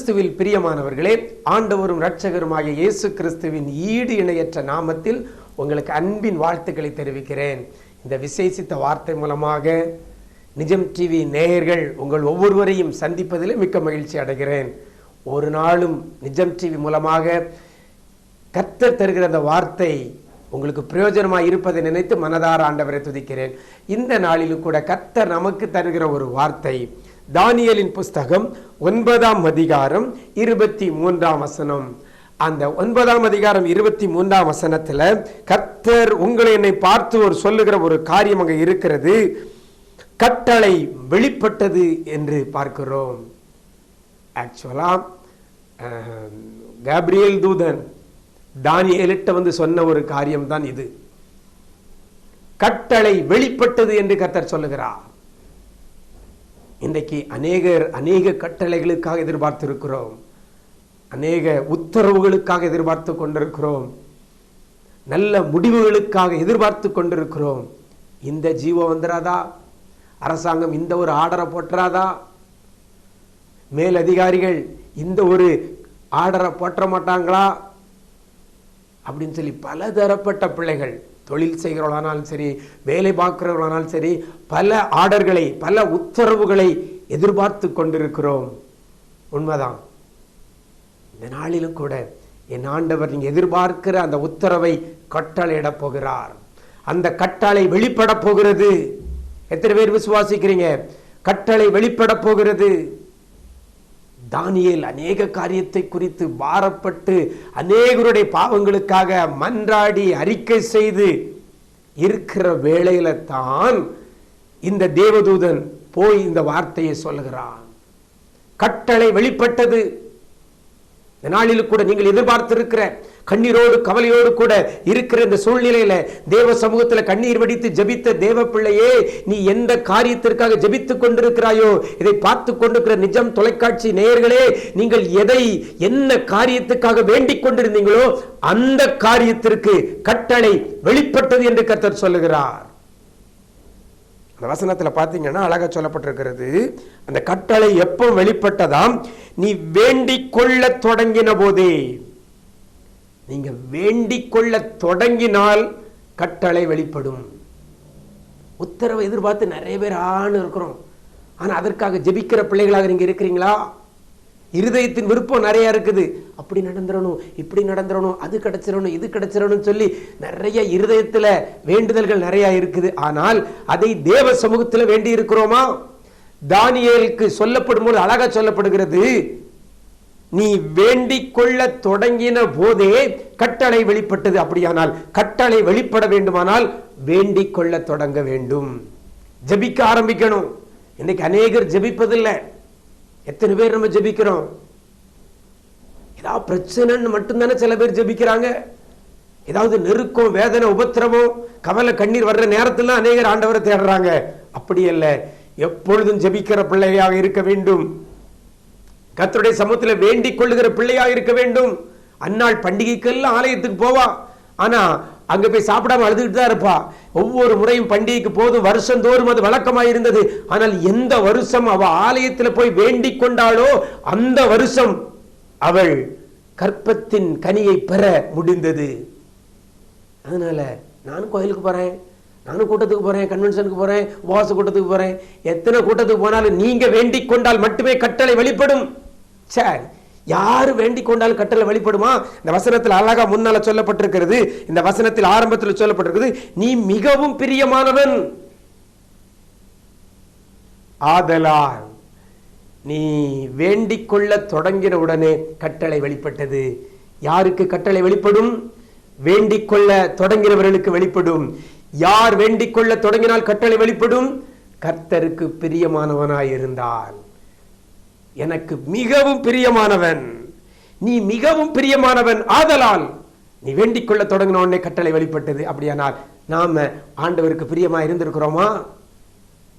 கிறிஸ்துவில் பிரியமானவர்களே ஆண்டவரும் இரட்சகருமாகிய இயேசு கிறிஸ்துவின் ஈடு இணையற்ற நாமத்தில் உங்களுக்கு அன்பின் வாழ்த்துக்களை தெரிவிக்கிறேன். இந்த விசேஷித்த வார்த்தை மூலமாக நிஜம் டிவி நேயர்கள் உங்கள் ஒவ்வொருவரையும் சந்திப்பதில் மிக்க மகிழ்ச்சி அடைகிறேன். ஒரு நாளும் நிஜம் டிவி மூலமாக கத்தர் தருகிற அந்த வார்த்தை உங்களுக்கு பிரயோஜனமாக இருப்பதை நினைத்து மனதார ஆண்டவரை துதிக்கிறேன். இந்த நாளிலும் கூட கத்தர் நமக்கு தருகிற ஒரு வார்த்தை தானியலின் புஸ்தகம் ஒன்பதாம் அதிகாரம் இருபத்தி மூன்றாம் வசனம். அந்த ஒன்பதாம் அதிகாரம் இருபத்தி மூன்றாம் வசனத்தில் கர்த்தர் உங்களை என்னை பார்த்து ஒரு சொல்லுகிற ஒரு காரியம் அங்கே இருக்கிறது. கட்டளை வெளிப்பட்டது என்று பார்க்கிறோம். ஆக்சுவலாக கேப்ரியல் தூதன் தானியலிட்ட வந்து சொன்ன ஒரு காரியம்தான் இது. கட்டளை வெளிப்பட்டது என்று கர்த்தர் சொல்லுகிறார். இன்றைக்கு அநேகர் அநேக கட்டளைகளுக்காக எதிர்பார்த்திருக்கிறோம். அநேக உத்தரவுகளுக்காக எதிர்பார்த்து கொண்டிருக்கிறோம். நல்ல முடிவுகளுக்காக எதிர்பார்த்து கொண்டிருக்கிறோம். இந்த ஜீவம் வந்துடாதா அரசாங்கம் இந்த ஒரு ஆர்டரை போட்டுறாதா மேல் அதிகாரிகள் இந்த ஒரு ஆர்டரை போற்ற மாட்டாங்களா? அப்படின்னு சொல்லி பலதரப்பட்ட பிள்ளைகள் தொழில் செய்கிறவர்களானாலும் சரி வேலை பார்க்கிறவர்களானாலும் சரி பல ஆர்டர்களை பல உத்தரவுகளை எதிர்பார்த்து கொண்டிருக்கிறோம். உண்மைதான். இந்த நாளிலும் கூட என் ஆண்டவர் நீங்கள் எதிர்பார்க்கிற அந்த உத்தரவை கட்டளையிடப் போகிறார். அந்த கட்டளை வெளிப்பட போகிறது. எத்தனை பேர் விசுவாசிக்கிறீங்க? கட்டளை வெளிப்பட போகிறது. தானியல் அநேக காரியத்தை குறித்து பாரப்பட்டு அநேகருடைய பாவங்களுக்காக மன்றாடி அறிக்கை செய்து இருக்கிற வேளையில தான் இந்த தேவதூதன் போய் இந்த வார்த்தையை சொல்லுகிறான். கட்டளை வெளிப்பட்டது. இந்த நாளில் கூட நீங்கள் எதிர்பார்த்திருக்கிற கண்ணீரோடு கவலையோடு கூட இருக்கிற இந்த சூழ்நிலையில தேவ சமூகத்துல கண்ணீர் வடித்து ஜபித்த தேவ பிள்ளையே நீ எந்த காரியத்திற்காக ஜபித்துக் கொண்டிருக்கிறாயோ இதை பார்த்து கொண்டிருக்கிற நிஜம் தொலைக்காட்சி நேயர்களே நீங்கள் எதை என்ன காரியத்துக்காக வேண்டிக் கொண்டிருந்தீங்களோ அந்த காரியத்திற்கு கட்டளை வெளிப்பட்டது என்று கத்தர் சொல்லுகிறார். அந்த வசனத்துல பார்த்தீங்கன்னா அழகா சொல்லப்பட்டிருக்கிறது. அந்த கட்டளை எப்போ வெளிப்பட்டதாம்? நீ வேண்டிக் கொள்ள தொடங்கின போதே. நீங்க வேண்டிக் கொள்ள தொடங்கினால் கட்டளை வெளிப்படும். உத்தரவை எதிர்பார்த்து நிறைய பேர் ஆண் இருக்கிறோம். ஆனால் அதற்காக ஜெபிக்கிற பிள்ளைகளாக நீங்கள் இருக்கிறீங்களா? இருதயத்தின் விருப்பம் நிறையா இருக்குது. அப்படி நடந்துடணும் இப்படி நடந்துடணும் அது கிடைச்சிடணும் இது கிடச்சிடணும்னு சொல்லி நிறைய இருதயத்தில் வேண்டுதல்கள் நிறையா இருக்குது. ஆனால் அதை தேவ சமூகத்தில் வேண்டி இருக்கிறோமா தானியேலுக்கு சொல்லப்படும் போது அழகாக சொல்லப்படுகிறது. நீ வேண்டிக் கொள்ள தொடங்கின போதே கட்டளை வெளிப்பட்டது. அப்படியானால் கட்டளை வெளிப்பட வேண்டுமானால் வேண்டிக் கொள்ள தொடங்க வேண்டும். ஜெபிக்க ஆரம்பிக்கணும். இன்னைக்கு அநேகர் ஜெபிப்பதில்லை. எத்தனை பேர் நம்ம ஜெபிக்கிறோம்? ஏதாவது பிரச்சனைன்னு மட்டும்தானே சில பேர் ஜெபிக்கிறாங்க. ஏதாவது நெருக்கம் வேதனை உபத்திரமோ கவலை கண்ணீர் வர்ற நேரத்தில் அநேகர் ஆண்டவரை தேடுறாங்க. அப்படி அல்ல. எப்பொழுதும் ஜெபிக்கிற பிள்ளையாக இருக்க வேண்டும். கத்தருடைய சமூகத்துல வேண்டிக் கொள்ளுகிற பிள்ளையாக இருக்க வேண்டும். அந்நாள் பண்டிகைக்கெல்லாம் ஆலயத்துக்கு போவா. ஆனா அங்க போய் சாப்பிடாம அழுதுகிட்டு தான் இருப்பா. ஒவ்வொரு முறையும் பண்டிகைக்கு போதும் வருஷந்தோறும் அது வழக்கமாக இருந்தது. ஆனால் எந்த வருஷம் அவ ஆலயத்துல போய் வேண்டிக் கொண்டாளோ அந்த வருஷம் அவள் கற்பத்தின் கனியை பெற முடிந்தது. அதனால நானும் கோயிலுக்கு போறேன். நானும் கூட்டத்துக்கு போறேன். கன்வென்ஷனுக்கு போறேன். உபவாச கூட்டத்துக்கு போறேன். எத்தனை கூட்டத்துக்கு போனாலும் நீங்க வேண்டிக் கொண்டால் மட்டுமே கட்டளை வெளிப்படும். சரி யார் வேண்டிக் கொண்டாலும் கட்டளை வெளிப்படுமா? இந்த வசனத்தில் அழகா முன்னால சொல்லப்பட்டிருக்கிறது. இந்த வசனத்தில் ஆரம்பத்தில் சொல்லப்பட்டிருக்கிறது நீ மிகவும் பிரியமானவன். ஆதலால் நீ வேண்டிக் கொள்ள தொடங்கின உடனே கட்டளை வெளிப்பட்டது. யாருக்கு கட்டளை வெளிப்படும்? வேண்டிக் கொள்ள தொடங்கினவர்களுக்கு வெளிப்படும். யார் வேண்டிக் கொள்ள தொடங்கினால் கட்டளை வெளிப்படும்? கர்த்தருக்கு பிரியமானவனாய் இருந்தால் எனக்கு மிகவும் பிரியமானவன். நீ மிகவும் பிரியமானவன். ஆதலால் நீ வேண்டிக் கொள்ள தொடங்கின உடனே கட்டளை வெளிப்பட்டது. அப்படியானால் நாம ஆண்டவருக்கு பிரியமா இருந்திருக்கிறோமா?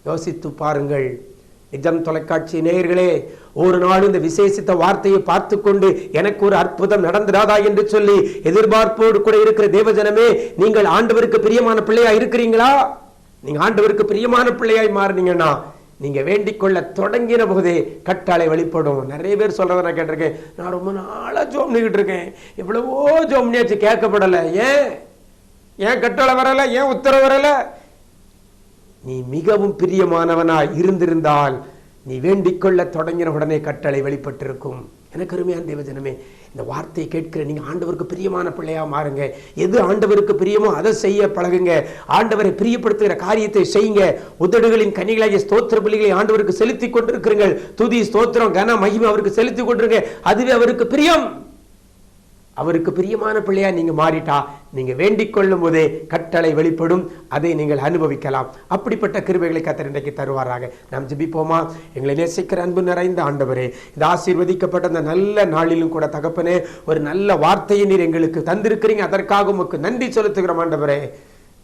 யோசித்து பாருங்கள். நிஜம் தொலைக்காட்சி நேயர்களே ஒரு நாள் இந்த விசேஷித்த வார்த்தையை பார்த்து கொண்டு எனக்கு ஒரு அற்புதம் நடந்திராதா என்று சொல்லி எதிர்பார்ப்போடு கூட இருக்கிற தேவஜனமே நீங்கள் ஆண்டவருக்கு பிரியமான பிள்ளையா இருக்கிறீங்களா? நீங்க ஆண்டவருக்கு பிரியமான பிள்ளையாய் மாறினீங்கன்னா நீங்க வேண்டிக் கொள்ள தொடங்கின போதே கட்டாளை வெளிப்படும் நிறைய பேர் சொல்றதை நான் கேட்டிருக்கேன். நான் ரொம்ப நாளா ஜோம்னிக்கிட்டு இருக்கேன். எவ்வளவோ ஜோம்னியாச்சு கேட்கப்படலை. ஏன்? ஏன் கட்டளை வரல? ஏன் உத்தரவு வரல? நீ மிகவும் பிரியமானவனாய் இருந்திருந்தால் நீ வேண்டிக் கொள்ள தொடங்கின உடனே கட்டளை வெளிப்பட்டிருக்கும் எனக்கு அருமையான தேவஜனமே இந்த வார்த்தையை கேட்கிற நீங்கள் ஆண்டவருக்கு பிரியமான பிள்ளையாக மாறுங்க. எது ஆண்டவருக்கு பிரியமோ அதை செய்ய பழகுங்க. ஆண்டவரை பிரியப்படுத்துகிற காரியத்தை செய்யுங்க. உதடுகளின் கனிகளாகிய ஸ்தோத்திர பிள்ளைகளை ஆண்டவருக்கு செலுத்தி கொண்டிருக்கிறீர்கள். துதி ஸ்தோத்திரம் கன மகிமை அவருக்கு செலுத்தி கொண்டிருங்க. அதுவே அவருக்கு பிரியம். அவருக்கு பிரியமான பிள்ளையா நீங்க மாறிட்டா நீங்க வேண்டிக் கொள்ளும் போதே கட்டளை வெளிப்படும் அதை நீங்கள் அனுபவிக்கலாம். அப்படிப்பட்ட கிருபைகளை கத்தர் இன்றைக்கு தருவாராக. நாம் ஜெபிப்போமா? எங்களை நேசிக்கிற அன்பு நிறைந்த ஆண்டவரே இந்த ஆசீர்வதிக்கப்பட்ட அந்த நல்ல நாளிலும் கூட தகப்பனே ஒரு நல்ல வார்த்தையை நீர் எங்களுக்கு தந்திருக்கிறீங்க. அதற்காக உமக்கு நன்றி செலுத்துகிறோம் ஆண்டவரே.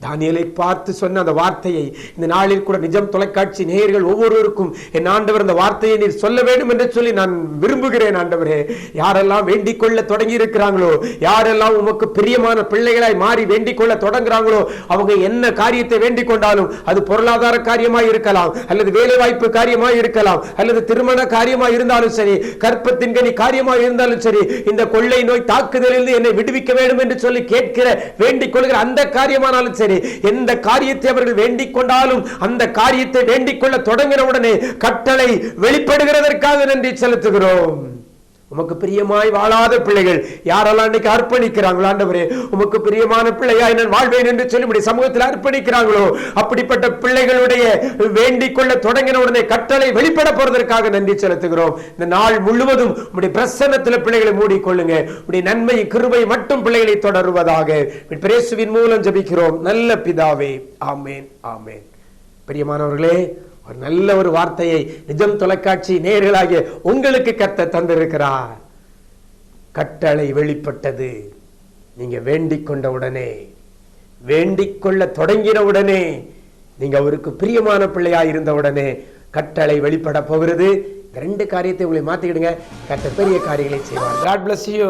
தானியலை பார்த்து சொன்ன அந்த வார்த்தையை இந்த நாளில் கூட நிஜம் தொலைக்காட்சி நேயர்கள் ஒவ்வொருவருக்கும் என் ஆண்டவர் அந்த வார்த்தையை நீர் சொல்ல வேண்டும் என்று சொல்லி நான் விரும்புகிறேன் ஆண்டவரே. யாரெல்லாம் வேண்டிக் கொள்ள தொடங்கி இருக்கிறாங்களோ யாரெல்லாம் உமக்கு பிரியமான பிள்ளைகளாய் மாறி வேண்டிக் கொள்ள தொடங்குறாங்களோ அவங்க என்ன காரியத்தை வேண்டிக் கொண்டாலும் அது பொருளாதார காரியமாய் இருக்கலாம் அல்லது வேலை வாய்ப்பு காரியமாய் இருக்கலாம் அல்லது திருமண காரியமாய் இருந்தாலும் சரி கற்பத்தின் கனி காரியமாய் இருந்தாலும் சரி இந்த கொள்ளை நோய் தாக்குதலில் என்னை விடுவிக்க வேண்டும் என்று சொல்லி கேட்கிற வேண்டிக் கொள்கிற அந்த காரியமானாலும் சரி எந்த காரியத்தை அவர்கள் வேண்டிக் கொண்டாலும் அந்த காரியத்தை வேண்டிக் கொள்ள தொடங்கினவுடனே கட்டளை வெளிப்படுகிறதற்காக நன்றி செலுத்துகிறோம். உமக்கு பிரியமாய் வாழாத பிள்ளைகள் யாரெல்லாம் இன்னைக்கு அர்ப்பணிக்கிறாங்களோ ஆண்டவரே உமக்கு பிரியமான பிள்ளையா நான் வாழ்வேன் என்று சொல்லி இப்படி சமூகத்தில் அர்ப்பணிக்கிறாங்களோ அப்படிப்பட்ட பிள்ளைகளுடைய வேண்டிக் கொள்ள தொடங்கின உடனே கட்டளை வெளிப்பட போறதற்காக நன்றி செலுத்துகிறோம். இந்த நாள் முழுவதும் உடைய பிரசன்னத்தில் பிள்ளைகளை மூடிக்கொள்ளுங்க. உடைய நன்மை கிருபை மட்டும் பிள்ளைகளை தொடருவதாக பிரேசுவின் மூலம் ஜபிக்கிறோம். நல்ல பிதாவே ஆமேன் ஆமேன். பிரியமானவர்களே ஒரு நல்ல ஒரு வார்த்தையை நிஜம் தொலைக்காட்சி நேர்களாகிய உங்களுக்கு கத்த தந்திருக்கிறார். கட்டளை வெளிப்பட்டது. நீங்க வேண்டிக் கொண்ட உடனே வேண்டிக் கொள்ள தொடங்கின உடனே நீங்க அவருக்கு பிரியமான பிள்ளையா இருந்த உடனே கட்டளை வெளிப்பட போகிறது. இந்த ரெண்டு காரியத்தை உங்களை மாத்திக்கிடுங்க. கட்ட பெரிய காரியங்களை செய்வார். God bless you